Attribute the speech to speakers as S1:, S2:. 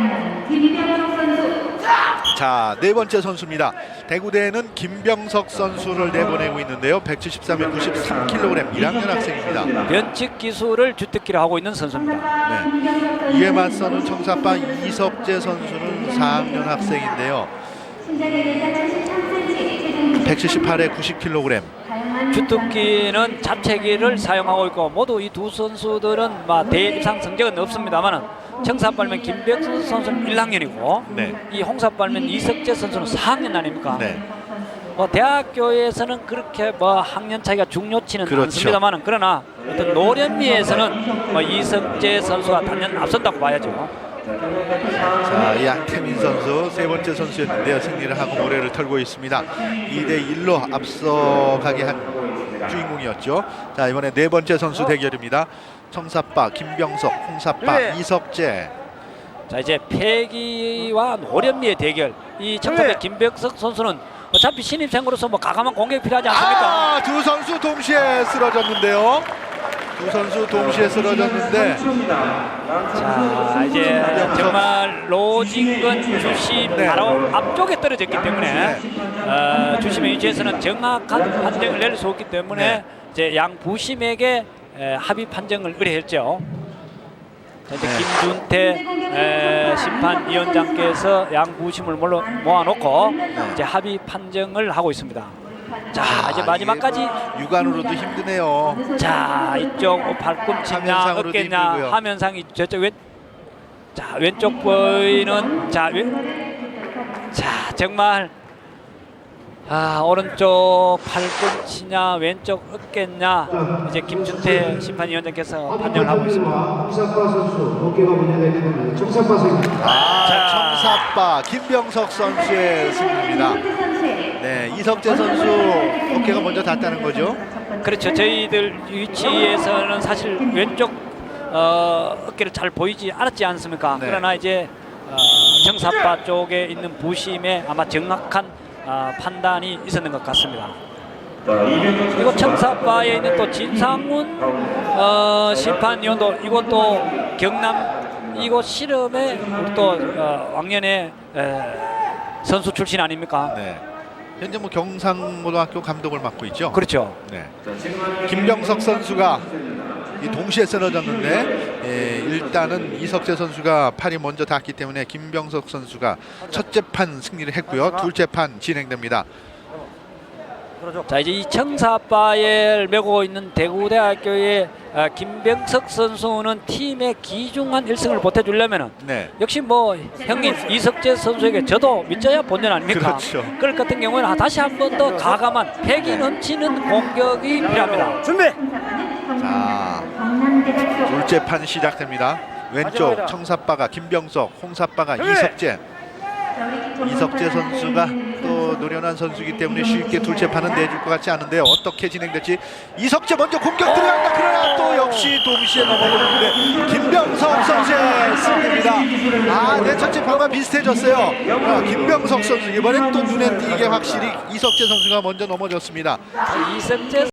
S1: 4단 김병석 선수
S2: 자, 네 번째 선수입니다. 대구대에는 김병석 선수를 내보내고 있는데요. 173에 93kg 1학년 학생입니다.
S3: 변칙 기술을 주특기로 하고 있는 선수입니다.
S2: 네. 이에 맞서는 청사빠 이석재 선수는 4학년 학생인데요.
S1: 신장의 대사 73cm, 체중
S2: 178에 90kg.
S1: 다양한
S3: 주특기는 잡채기를 사용하고 있고 모두 이 두 선수들은 막 대입상 성적은 없습니다만은 청사빨면 김백수 선수는 1학년이고
S2: 네.
S3: 이 홍사빨면 이석재 선수는 4학년 아닙니까?
S2: 네.
S3: 뭐 대학교에서는 그렇게 뭐 학년 차이가 중요치는
S2: 그렇죠.
S3: 않습니다만은 그러나 어떤 노련미에서는 뭐 이석재 선수가 단연 앞선다고 봐야죠.
S2: 자, 이 양태민 선수 세 번째 선수였는데요. 승리를 하고 노래를 털고 있습니다. 2대 1로 앞서가게 한 주인공이었죠. 자, 이번에 네 번째 선수 대결입니다. 청사빠 김병석, 홍사빠
S3: 네.
S2: 이석재.
S3: 자 이제 패기와 노련미의 대결. 이 청사대 김백석 선수는 어차피 신입생으로서 뭐 가감한 공격이 필요하지 않습니까?
S2: 아, 두 선수 동시에 쓰러졌는데요. 두 선수 동시에 쓰러졌는데
S3: 자 이제 정말 로직은 주심
S2: 네.
S3: 바로 앞쪽에 떨어졌기 때문에 어, 주심의 위치에서는 정확한 판정을 낼 수 없기 때문에
S2: 네.
S3: 이제 양 부심에게 에, 합의 판정을 의뢰했죠. 자, 이제
S2: 네.
S3: 김준태 에, 심판위원장께서 양 부심을 몰로 모아놓고 이제 합의 판정을 하고 있습니다. 자 이제
S2: 아,
S3: 마지막까지
S2: 이게 육안으로도 힘드네요.
S3: 자 이쪽
S2: 화면상으로도
S3: 어깨냐. 화면상이 저쪽 왼, 자 왼쪽 보이는 자, 왼, 자 정말 아 오른쪽 팔꿈치냐 왼쪽 어깨냐 이제 김준태 심판위원장께서 판정을 하고 있습니다.
S4: 홍사파 선수 어깨가 문제가 있는 겁니다. 청사파 선수.
S2: 아,
S3: 자.
S2: 청사빠 김병석 선수의 승리입니다.
S1: 선수의
S2: 네, 이석재 선수 어깨가 먼저 닿았다는 거죠.
S3: 그렇죠. 저희들 위치에서는 사실 왼쪽 어, 어깨를 잘 보이지 않았지 않습니까?
S2: 네.
S3: 그러나 이제 어, 정사바 쪽에 있는 부심에 아마 정확한 어, 판단이 있었는 것 같습니다. 그리고 청사바에 있는 또 진상훈 어, 심판위원도 이것도 경남 이곳 우리 또 어, 왕년의 에, 선수 출신 아닙니까?
S2: 네. 현재 뭐 경상고등학교 감독을 맡고 있죠.
S3: 그렇죠.
S2: 네. 김병석 선수가 이 동시에 쓰러졌는데 예, 일단은 이석재 선수가 팔이 먼저 닿았기 때문에 김병석 선수가 첫째 판 승리를 했고요. 둘째 판 진행됩니다.
S3: 자 이제 이 청사바를 메고 있는 대구대학교의 어, 김병석 선수는 팀의 귀중한 1승을 보태주려면
S2: 네.
S3: 역시 뭐 형님 이석재 선수에게 저도 믿져야 본전 아닙니까?
S2: 그렇죠.
S3: 그럴 것 같은 경우에는 다시 한 번 더 가감한 패기 넘치는 공격이 필요합니다. 준비.
S2: 자,
S1: 경남대학교
S2: 둘째 판 시작됩니다. 왼쪽 청사빠가 김병석, 홍사빠가 이석재. 이석재 선수가 또 노련한 선수이기 때문에 쉽게 둘째 판은 내줄 것 같지 않은데요. 어떻게 진행될지 이석재 먼저 공격 들어간다. 그러나 또 역시 동시에 넘어오는데 김병석 선수의 승리입니다. 아, 내 첫째 판과 비슷해졌어요. 아, 김병석 선수 이번엔 또 눈에 띄게 확실히 이석재 선수가 먼저 넘어졌습니다.
S3: 이석재